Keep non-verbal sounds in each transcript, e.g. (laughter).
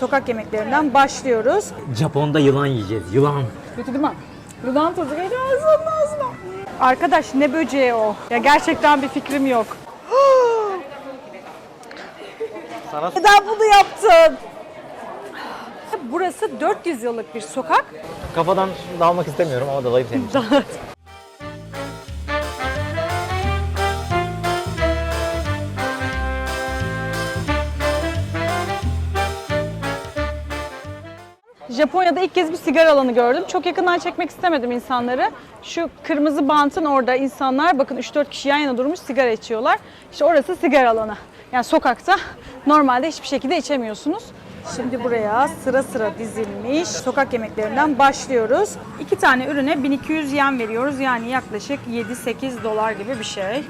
Sokak yemeklerinden başlıyoruz. Japon'da yılan yiyeceğiz. Yılan. Kötü değil mi? Yılan tadı geliyor ağzının ağzına. Arkadaş ne böceği o? Ya gerçekten bir fikrim yok. (gasps) Sana Neden bunu yaptın? Burası 400 yıllık bir sokak. kafadan dalmak istemiyorum ama dalayım senin için. (laughs) Japonya'da ilk kez bir sigara alanı gördüm. Çok yakından çekmek istemedim insanları. Şu kırmızı bantın orada insanlar bakın 3-4 kişi yan yana durmuş sigara içiyorlar. İşte orası sigara alanı. Yani sokakta normalde hiçbir şekilde içemiyorsunuz. Şimdi buraya sıra sıra dizilmiş sokak yemeklerinden başlıyoruz. İki tane ürüne 1200 yen veriyoruz. Yani yaklaşık 7-8 dolar gibi bir şey.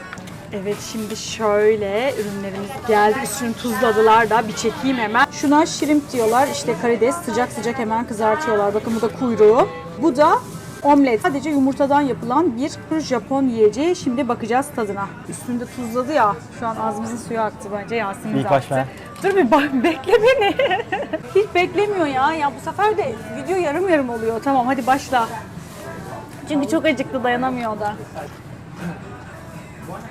Evet şimdi şöyle ürünlerimiz geldi. Üstünü tuzladılar da bir çekeyim hemen. Şuna shrimp diyorlar. İşte karides sıcak sıcak hemen kızartıyorlar. Bakın bu da kuyruğu. Bu da omlet. Sadece yumurtadan yapılan bir Japon yiyeceği. Şimdi bakacağız tadına. Üstünde tuzladı ya. Şu an ağzımızın suyu aktı bence Yasin'in İlk aktı. başla. Dur bir bak (laughs) bekle beni. Hiç beklemiyor ya. Ya bu sefer de video yarım yarım oluyor. Tamam hadi başla. Çünkü çok acıktı dayanamıyor da.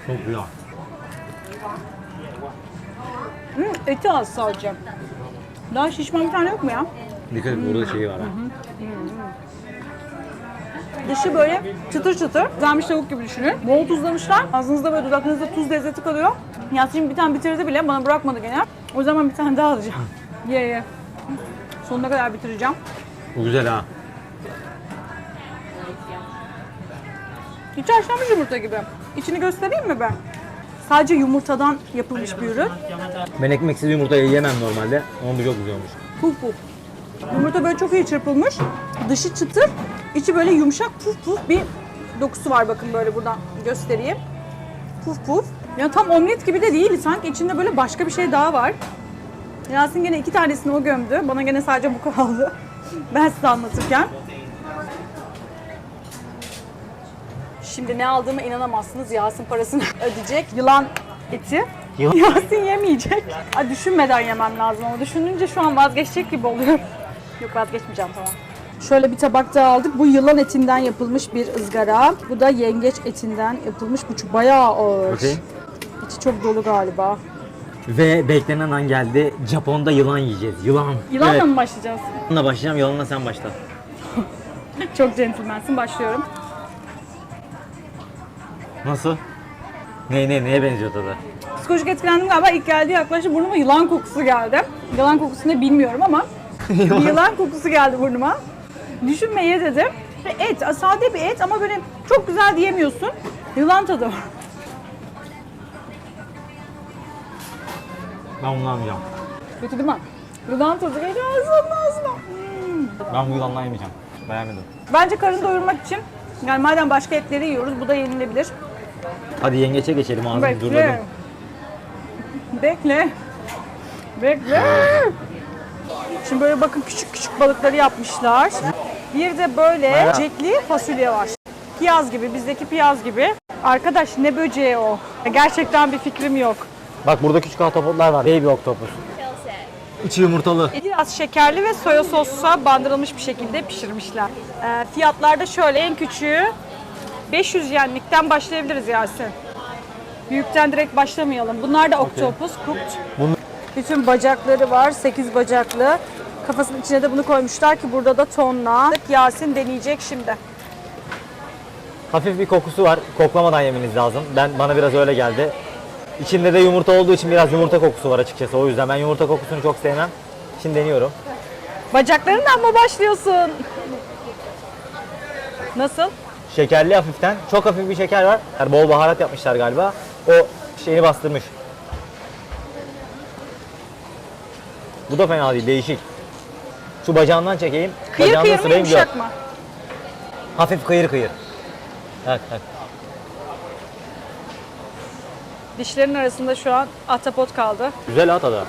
Çok güzel. Hı, eti az sadece. Daha şişman bir tane yok mu ya? Dikkat et burada şeyi var ha. Dışı böyle çıtır çıtır. Kızarmış tavuk gibi düşünün. Bol tuzlamışlar. Ağzınızda böyle dudaklarınızda tuz lezzeti kalıyor. Yasin bir tane bitirdi bile bana bırakmadı gene. O zaman bir tane daha alacağım. (laughs) Ye ye. Sonuna kadar bitireceğim. Bu güzel ha. Hiç haşlanmış yumurta gibi. İçini göstereyim mi ben? Sadece yumurtadan yapılmış bir ürün. Ben ekmeksiz yumurtayı yemem normalde ama bu çok güzel olmuş. Puf puf. Yumurta böyle çok iyi çırpılmış. Dışı çıtır, içi böyle yumuşak puf puf bir dokusu var bakın böyle buradan göstereyim. Puf puf. Ya tam omlet gibi de değil. Sanki içinde böyle başka bir şey daha var. Yasin gene iki tanesini o gömdü. Bana gene sadece bu kaldı. (laughs) Ben size anlatırken. Şimdi ne aldığıma inanamazsınız. Yasin parasını (laughs) ödeyecek. Yılan eti. Yılan- (laughs) Yasin yemeyecek. Ay düşünmeden yemem lazım ama düşününce şu an vazgeçecek gibi oluyorum. (laughs) Yok vazgeçmeyeceğim tamam. Şöyle bir tabak daha aldık. Bu yılan etinden yapılmış bir ızgara. Bu da yengeç etinden yapılmış. Bu bayağı ağır. Bakayım. İçi çok dolu galiba. Ve beklenen an geldi. Japon'da yılan yiyeceğiz. Yılan. Yılanla evet. mı başlayacağız? Yılanla başlayacağım. Yılanla sen başla. Çok centilmensin. Başlıyorum. Nasıl? Ne ne neye benziyor tadı? Psikolojik etkilendim galiba. İlk geldiği yaklaşık burnuma yılan kokusu geldi. Yılan kokusu ne bilmiyorum ama (laughs) bir yılan kokusu geldi burnuma. Düşünme ye dedim. Ve et, sade bir et ama böyle çok güzel diyemiyorsun. Yılan tadı var. Ben bunu almayacağım. Kötü değil mi? Yılan tadı geliyor ağzının ağzına. Hmm. Ben bu yılanla yemeyeceğim. Beğenmedim. Bence karın doyurmak için yani madem başka etleri yiyoruz bu da yenilebilir. Hadi yengeçe geçelim ağzını Bekle. durladım. Bekle. Bekle. Şimdi böyle bakın küçük küçük balıkları yapmışlar. Bir de böyle Bayağı. cekli fasulye var. Piyaz gibi, bizdeki piyaz gibi. Arkadaş ne böceği o? Gerçekten bir fikrim yok. Bak burada küçük ahtapotlar var. Baby octopus. İçi yumurtalı. Biraz şekerli ve soya sosa bandırılmış bir şekilde pişirmişler. Ee, fiyatlar da şöyle en küçüğü 500 yenlikten başlayabiliriz Yasin. Büyükten direkt başlamayalım. Bunlar da octopus cooked. Bunlar- Bütün bacakları var. 8 bacaklı. Kafasının içine de bunu koymuşlar ki burada da tonla. Yasin deneyecek şimdi. Hafif bir kokusu var. Koklamadan yemeniz lazım. Ben bana biraz öyle geldi. İçinde de yumurta olduğu için biraz yumurta kokusu var açıkçası. O yüzden ben yumurta kokusunu çok sevmem. Şimdi deniyorum. Bacaklarından mı başlıyorsun? Nasıl? Şekerli hafiften. Çok hafif bir şeker var. Yani bol baharat yapmışlar galiba. O şeyini bastırmış. Bu da fena değil, değişik. Şu bacağından çekeyim. Kıyır Bacağından kıyır mı sırayım, yumuşak yok. mı? Hafif kıyır kıyır. Evet, evet. Dişlerin arasında şu an ahtapot kaldı. Güzel at tadı.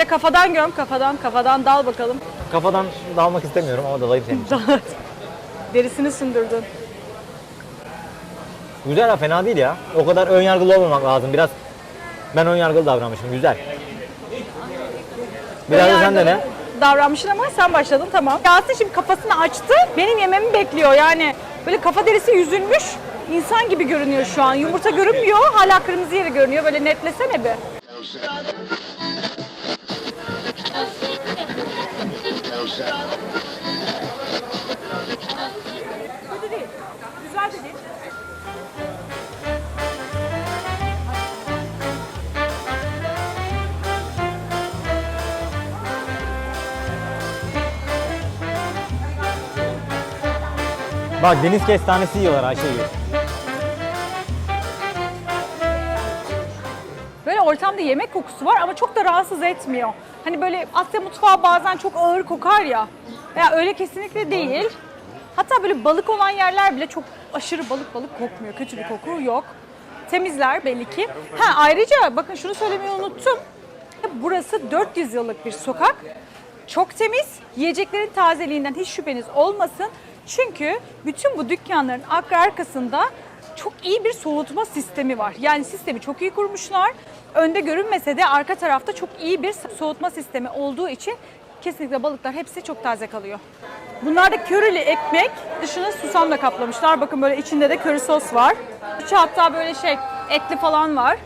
Ve kafadan göm, kafadan, kafadan dal bakalım. Kafadan dalmak istemiyorum ama dalayım senin için. (laughs) Derisini sündürdün. Güzel ha fena değil ya. O kadar ön yargılı olmamak lazım. Biraz ben ön yargılı davranmışım. Güzel. Biraz da sen de ne? davranmışsın ama sen başladın tamam. Yasin şimdi kafasını açtı. Benim yememi bekliyor yani. Böyle kafa derisi yüzülmüş. insan gibi görünüyor şu an. Yumurta görünmüyor. Hala kırmızı yeri görünüyor. Böyle netlesene bir. Kötü değil. Güzel de değil. Bak deniz kestanesi yiyorlar Ayşegül. Böyle ortamda yemek kokusu var ama çok da rahatsız etmiyor. Hani böyle Asya mutfağı bazen çok ağır kokar ya. Ya öyle kesinlikle değil. Hatta böyle balık olan yerler bile çok aşırı balık balık kokmuyor. Kötü bir koku yok. Temizler belli ki. Ha ayrıca bakın şunu söylemeyi unuttum. Burası 400 yıllık bir sokak. Çok temiz. Yiyeceklerin tazeliğinden hiç şüpheniz olmasın. Çünkü bütün bu dükkanların arka arkasında çok iyi bir soğutma sistemi var. Yani sistemi çok iyi kurmuşlar. Önde görünmese de arka tarafta çok iyi bir soğutma sistemi olduğu için kesinlikle balıklar hepsi çok taze kalıyor. Bunlar da körili ekmek. Dışını susamla kaplamışlar. Bakın böyle içinde de köri sos var. İçi hatta böyle şey etli falan var.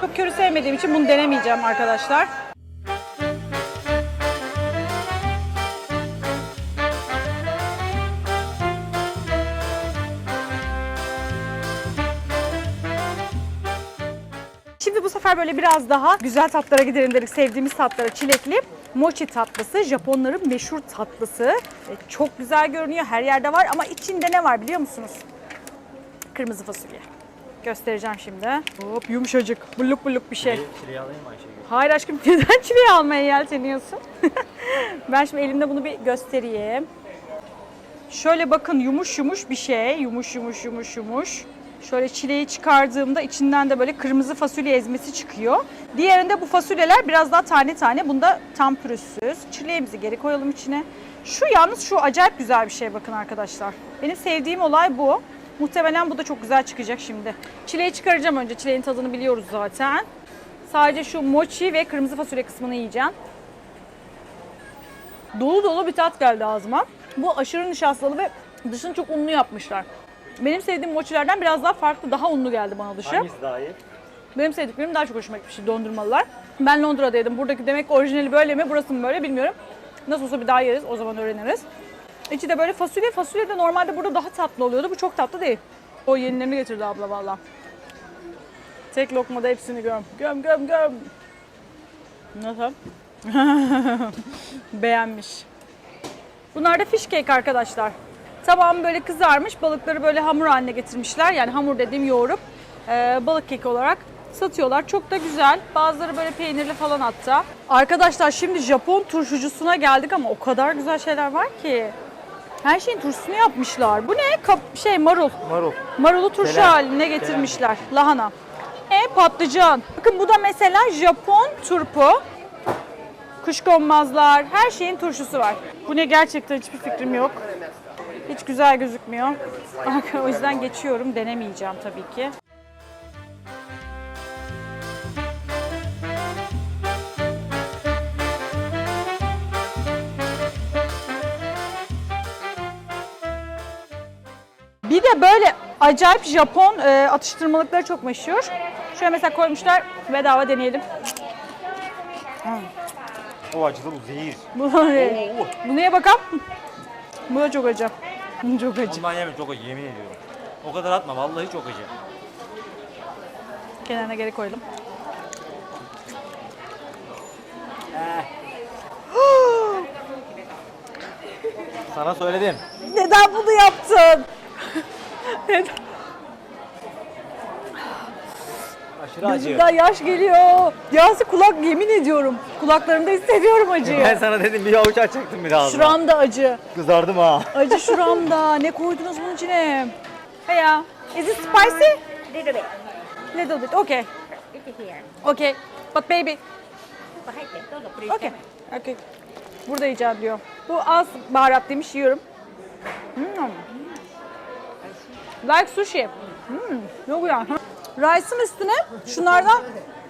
Çok köri sevmediğim için bunu denemeyeceğim arkadaşlar. Şimdi bu sefer böyle biraz daha güzel tatlara gidelim dedik. Sevdiğimiz tatlara çilekli. Mochi tatlısı, Japonların meşhur tatlısı. Ve çok güzel görünüyor, her yerde var ama içinde ne var biliyor musunuz? Kırmızı fasulye. Göstereceğim şimdi. Hop yumuşacık, bulluk bulluk bir şey. Çileği alayım mı Ayşegül? Hayır aşkım (laughs) neden çileği almaya yelteniyorsun? (laughs) ben şimdi elimde bunu bir göstereyim. Şöyle bakın yumuş yumuş bir şey. Yumuş yumuş yumuş yumuş. Şöyle çileği çıkardığımda içinden de böyle kırmızı fasulye ezmesi çıkıyor. Diğerinde bu fasulyeler biraz daha tane tane. Bunda tam pürüzsüz. Çileğimizi geri koyalım içine. Şu yalnız şu acayip güzel bir şey bakın arkadaşlar. Benim sevdiğim olay bu. Muhtemelen bu da çok güzel çıkacak şimdi. Çileği çıkaracağım önce. Çileğin tadını biliyoruz zaten. Sadece şu mochi ve kırmızı fasulye kısmını yiyeceğim. Dolu dolu bir tat geldi ağzıma. Bu aşırı nişastalı ve dışını çok unlu yapmışlar. Benim sevdiğim mochilerden biraz daha farklı, daha unlu geldi bana dışı. Hangisi daha iyi? Benim sevdiklerim daha çok hoşuma gitmişti dondurmalılar. Ben Londra'daydım. Buradaki demek ki orijinali böyle mi, burası mı böyle bilmiyorum. Nasıl olsa bir daha yeriz, o zaman öğreniriz. İçi de böyle fasulye. Fasulye de normalde burada daha tatlı oluyordu. Bu çok tatlı değil. O yenilerini getirdi abla valla. Tek lokmada hepsini göm. Göm göm göm. Nasıl? (laughs) Beğenmiş. Bunlar da fish cake arkadaşlar. Tamam böyle kızarmış balıkları böyle hamur haline getirmişler. Yani hamur dediğim yoğurup e, balık keki olarak satıyorlar. Çok da güzel. Bazıları böyle peynirli falan hatta. Arkadaşlar şimdi Japon turşucusuna geldik ama o kadar güzel şeyler var ki. Her şeyin turşusunu yapmışlar. Bu ne? Kap- şey marul. Marul. Marulu turşu Selen. haline getirmişler. Lahana. E patlıcan. Bakın bu da mesela Japon turpu. Kuşkonmazlar, her şeyin turşusu var. Bu ne gerçekten hiçbir fikrim yok. Hiç güzel gözükmüyor. o yüzden geçiyorum. Denemeyeceğim tabii ki. Bir de böyle acayip Japon e, atıştırmalıkları çok meşhur. Şöyle mesela koymuşlar bedava deneyelim. O acılı bu zehir. Bu, bu neye bakalım? Bu da çok acı. Çok acı. Ondan yeme çok acı yemin ediyorum. O kadar atma vallahi çok acı. Kenarına geri koyalım. Sana söyledim. Neden bunu yaptın? Neden? (laughs) Aşırı Gözümden acıyor. yaş geliyor. Yası kulak yemin ediyorum. Kulaklarımda hissediyorum acıyı. Ben sana dedim bir avuç açacaktım biraz. Şuramda acı. Kızardım ha. Acı şuramda. ne koydunuz bunun içine? Hey ya. Is it spicy? Little bit. Little bit. Okay. Okay. But baby. Okay. Okay. Burada yiyeceğim diyor. Bu az baharat demiş yiyorum. Hmm. Like sushi. Hmm. Ne güzel. Rice'ın üstüne şunlardan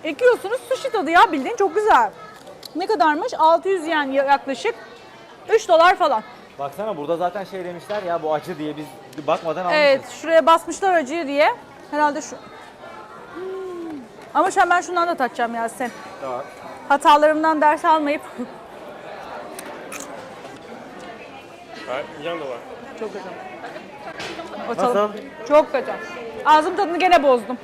ekiyorsunuz. Sushi tadı ya bildiğin çok güzel. Ne kadarmış? 600 yen yaklaşık. 3 dolar falan. Baksana burada zaten şey demişler ya bu acı diye biz bakmadan almışız. Evet şuraya basmışlar acıyı diye. Herhalde şu. Hmm. Ama şu ben şundan da tatacağım Yasin. Tamam. Hatalarımdan ders almayıp. Çok kötü. Nasıl? Çok kötü. Ağzım tadını gene bozdum.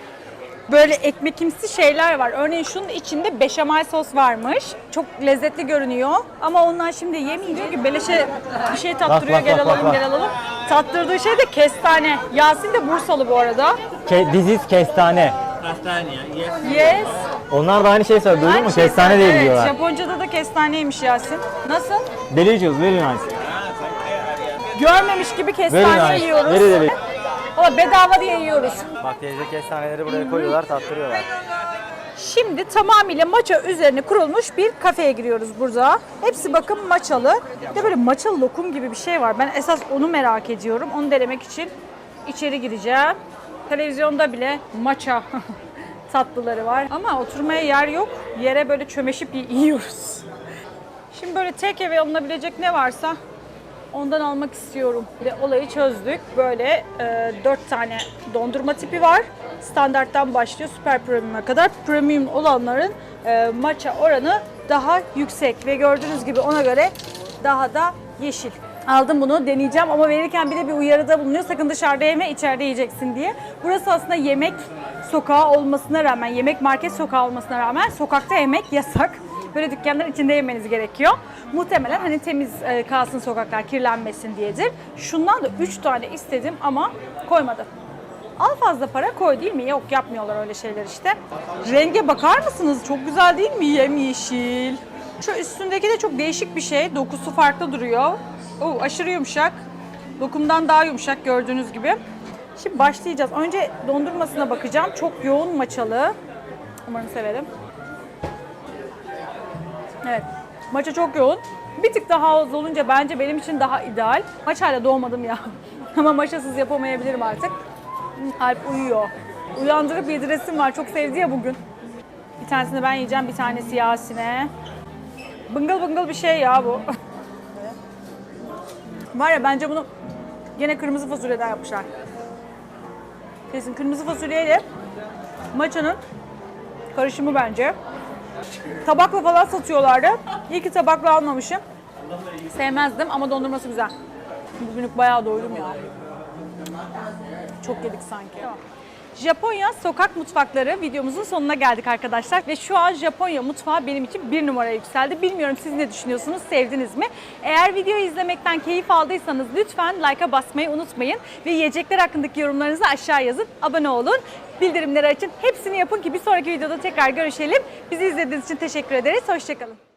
Böyle ekmekimsi şeyler var. Örneğin şunun içinde beşamel sos varmış. Çok lezzetli görünüyor. Ama ondan şimdi yemeyince çünkü beleşe bir şey tattırıyor bak, gel bak, alalım bak, gel alalım. Tattırdığı şey de kestane. Yasin de Bursalı bu arada. Ke diziz kestane. Yes. Onlar da aynı şey söyledi duydun mu? Aynı şey Kestane diye evet. biliyorlar. Japonca'da da kestaneymiş Yasin. Nasıl? Delicious, very nice. Görmemiş gibi Very kestane nice. yiyoruz. Very deli. Valla bedava diye yiyoruz. Bak teyze kestaneleri buraya koyuyorlar, tattırıyorlar. Şimdi tamamıyla maça üzerine kurulmuş bir kafeye giriyoruz burada. Hepsi bakın maçalı. Bir de böyle maçalı lokum gibi bir şey var. Ben esas onu merak ediyorum. Onu denemek için içeri gireceğim. Televizyonda bile maça (laughs) tatlıları var. Ama oturmaya yer yok. Yere böyle çömeşip yiyoruz. Şimdi böyle take away alınabilecek ne varsa ondan almak istiyorum. De olayı çözdük. Böyle e, 4 tane dondurma tipi var. Standarttan başlıyor süper premium'a kadar. Premium olanların e, matcha oranı daha yüksek ve gördüğünüz gibi ona göre daha da yeşil. Aldım bunu deneyeceğim ama verirken bir de bir uyarıda bulunuyor. Sakın dışarıda yeme, içeride yiyeceksin diye. Burası aslında yemek sokağı olmasına rağmen, yemek market sokağı olmasına rağmen sokakta yemek yasak. Böyle dükkanların içinde yemeniz gerekiyor. Muhtemelen hani temiz e, kalsın sokaklar, kirlenmesin diyedir. Şundan da 3 tane istedim ama koymadı. Al fazla para koy değil mi? Yok yapmıyorlar öyle şeyler işte. Renge bakar mısınız? Çok güzel değil mi? Yemyeşil. Şu üstündeki de çok değişik bir şey. Dokusu farklı duruyor. Oo, aşırı yumuşak. Dokumdan daha yumuşak gördüğünüz gibi. Şimdi başlayacağız. Önce dondurmasına bakacağım. Çok yoğun maçalı. Umarım severim. Evet. Maça çok yoğun. Bir tık daha az olunca bence benim için daha ideal. Maçayla doğmadım ya. (laughs) Ama maçasız yapamayabilirim artık. Alp uyuyor. Uyandırıp yediresim var. Çok sevdi ya bugün. Bir tanesini ben yiyeceğim, bir tanesi Yasin'e. Bıngıl bıngıl bir şey ya bu. (laughs) var ya bence bunu gene kırmızı fasulyeden yapmışlar. Kesin kırmızı fasulyeyle maçanın karışımı bence. Tabakla falan satıyorlardı. İyi ki tabakla almamışım. Sevmezdim ama dondurması güzel. Bugünlük bayağı doydum ya. Çok yedik sanki. Japonya sokak mutfakları videomuzun sonuna geldik arkadaşlar. Ve şu an Japonya mutfağı benim için bir numara yükseldi. Bilmiyorum siz ne düşünüyorsunuz, sevdiniz mi? Eğer videoyu izlemekten keyif aldıysanız lütfen like'a basmayı unutmayın. Ve yiyecekler hakkındaki yorumlarınızı aşağı yazın, abone olun. Bildirimleri açın. Hepsini yapın ki bir sonraki videoda tekrar görüşelim. Bizi izlediğiniz için teşekkür ederiz. Hoşçakalın.